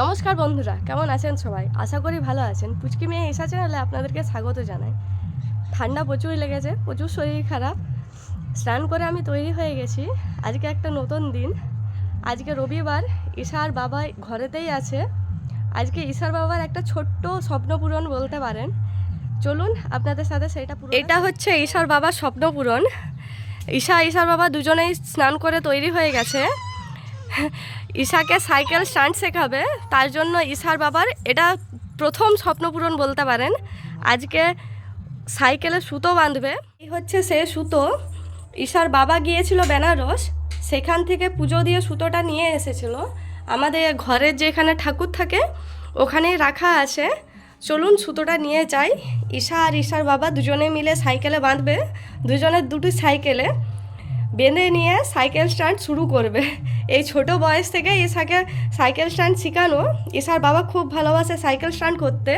নমস্কার বন্ধুরা কেমন আছেন সবাই? আশা করি ভালো আছেন। পুচকি মেয়ে এসা চ্যানেলে আপনাদেরকে স্বাগত জানাই। ঠান্ডা প্রচুর লেগেছে প্রচুর শরীর খারাপ। স্নান করে আমি তৈরি হয়ে গেছি। আজকে একটা নতুন দিন। আজকে রবিবার ঈশার বাবা ঘরেতেই আছে। আজকে ঈশার বাবার একটা ছোট্ট স্বপ্ন পূরণ বলতে পারেন। চলুন আপনাদের সাথে সেটা এটা হচ্ছে ঈশার বাবার স্বপ্ন পূরণ। ঈশা ঈশার বাবা দুজনেই স্নান করে তৈরি হয়ে গেছে। ঈশাকে সাইকেল স্টান্ট শেখাবে, তার জন্য ঈশার বাবার এটা প্রথম স্বপ্নপূরণ বলতে পারেন। আজকে সাইকেলে সুতো বাঁধবে। এই হচ্ছে সে সুতো। ঈশার বাবা গিয়েছিল বেনারস, সেখান থেকে পুজো দিয়ে সুতোটা নিয়ে এসেছিল। আমাদের ঘরের যেখানে ঠাকুর থাকে, ওখানেই রাখা আছে। চলুন সুতোটা নিয়ে যাই। ঈশা আর ঈশার বাবা দুজনে মিলে সাইকেলে বাঁধবে। দুজনের দুটি সাইকেলে। বেঁধে নিয়ে সাইকেল স্ট্যান্ড শুরু করবে। এই ছোট বয়স থেকে ঈশাকে সাইকেল স্ট্যান্ড শেখানো। ঈশার বাবা খুব ভালোবাসে সাইকেল স্ট্যান্ড করতে।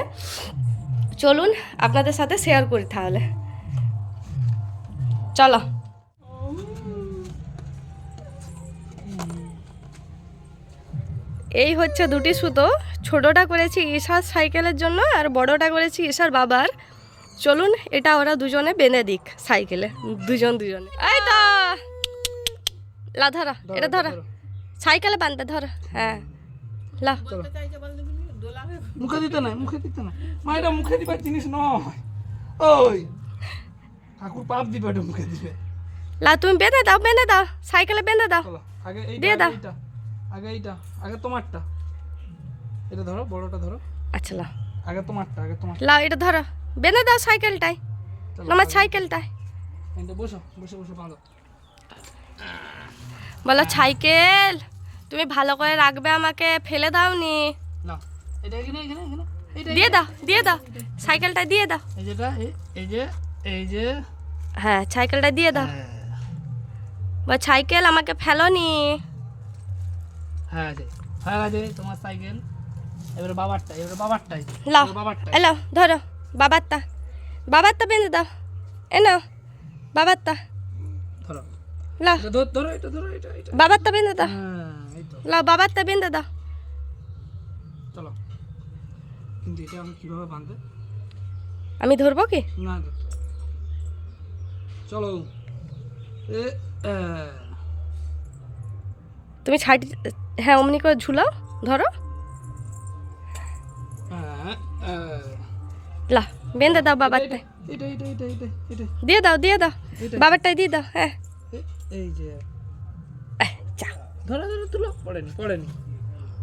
চলুন আপনাদের সাথে শেয়ার করি তাহলে। চলো। এই হচ্ছে দুটি সুতো। ছোটটা করেছি ঈশার সাইকেলের জন্য আর বড়টা করেছি ঈশার বাবার। চলুন, এটা ওরা দুজনে বেঁধে দিক সাইকেলে। দুজন দুজনে। এই তো! লা ধরা। এটা ধরা। সাইকেলে বাঁধবে ধরা। হ্যাঁ। লা। মুখে দিতে নাই মুখে দিতে নাই। মা এটা মুখে দিবার জিনিস নয়। ওই। ঠাকুর পাপ দিবে এটা মুখে দিবে। লা তুমি বেঁধে দাও বেঁধে দাও। সাইকেলে বেঁধে দাও। আগে দিয়ে দাও। আগে এইটা আগে তোমারটা। এটা ধরো বড়টা ধরো। আচ্ছা লা। আগে তোমারটা আগে তোমার লা এটা ধরো। বেঁধে দাও সাইকেলটাই আমার সাইকেলটাই বসো বসে বসে বাঁধো। বলো সাইকেল তুমি ভালো করে রাখবে আমাকে ফেলে দাওনি। না দিয়ে দাও দিয়ে দাও সাইকেলটা দিয়ে দাও। এই যে এই যে। হ্যাঁ সাইকেলটা দিয়ে দাও। হ্যাঁ, বা সাইকেল আমাকে হ্যাঁ আছে। তোমার সাইকেল এবারে বাবারটা এবারে বাবারটাই লাও এবারে বাবারটা ধরো বাবারটা। বাবারটা বেঁধে দাও। এ নাও বাবারটা। লাও এটা ধর- ধরো এটা ধরো এটা এটা। বাবারটা বেঁধে দাও এই বাবারটা বেঁধে দাও চলো। কিন্তু এটা আমি কীভাবে বাঁধবে? আমি ধরবো কি? না চলো। এ তুমি ছাড়ি হ্যাঁ অমনি করে ঝুলাও ধরো। হ্যাঁ, লা বেঁধে দাও বাবারটায় এটা এটা এটা এটা এটা। দিয়ে দাও দিয়ে দাও। বাবারটাই দিয়ে দাও হ্যাঁ। এ- এই যে। ধরো ধরো তুলো পড়েনি পড়েনি।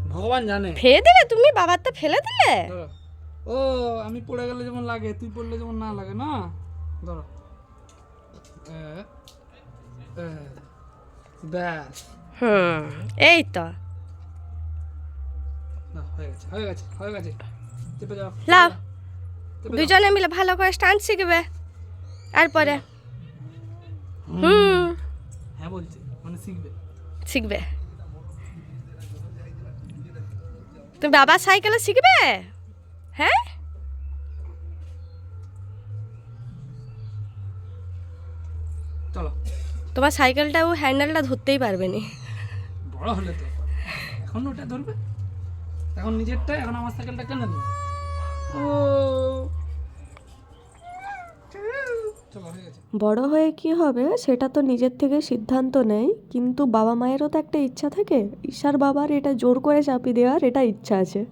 ভগবান জানে। ফেলে দিলে? তুমি বাবারটা ফেলে দিলে? ও আমি পড়ে গেলে যেমন লাগে তুই পড়লে যেমন না লাগে না? ধরো। ব্যাস। হুম এই তো। হয়ে গেছে হয়ে গেছে হয়ে গেছে। চেপে যাও লাও। দুজনে মিলে ভালো করে স্টান্ট শিখবে। তারপরে হুম। বলছি মানে শিখবে। শিখবে? তুমি বাবার সাইকেলে শিখবে? হ্যাঁ? চলো। তোমার সাইকেলটাও হ্যান্ডেলটা ধরতেই পারবে না। বড় হলে তো। এখন ওটা ধরবে। এখন নিজেরটা এখন আমার সাইকেলটা কেন বড় হয়ে কি হবে সেটা তো নিজের থেকে সিদ্ধান্ত নেয় কিন্তু বাবা মায়েরও তো একটা ইচ্ছা থাকে। ঈশার বাবার এটা জোর করে চাপিয়ে দেওয়ার এটা ইচ্ছা আছে।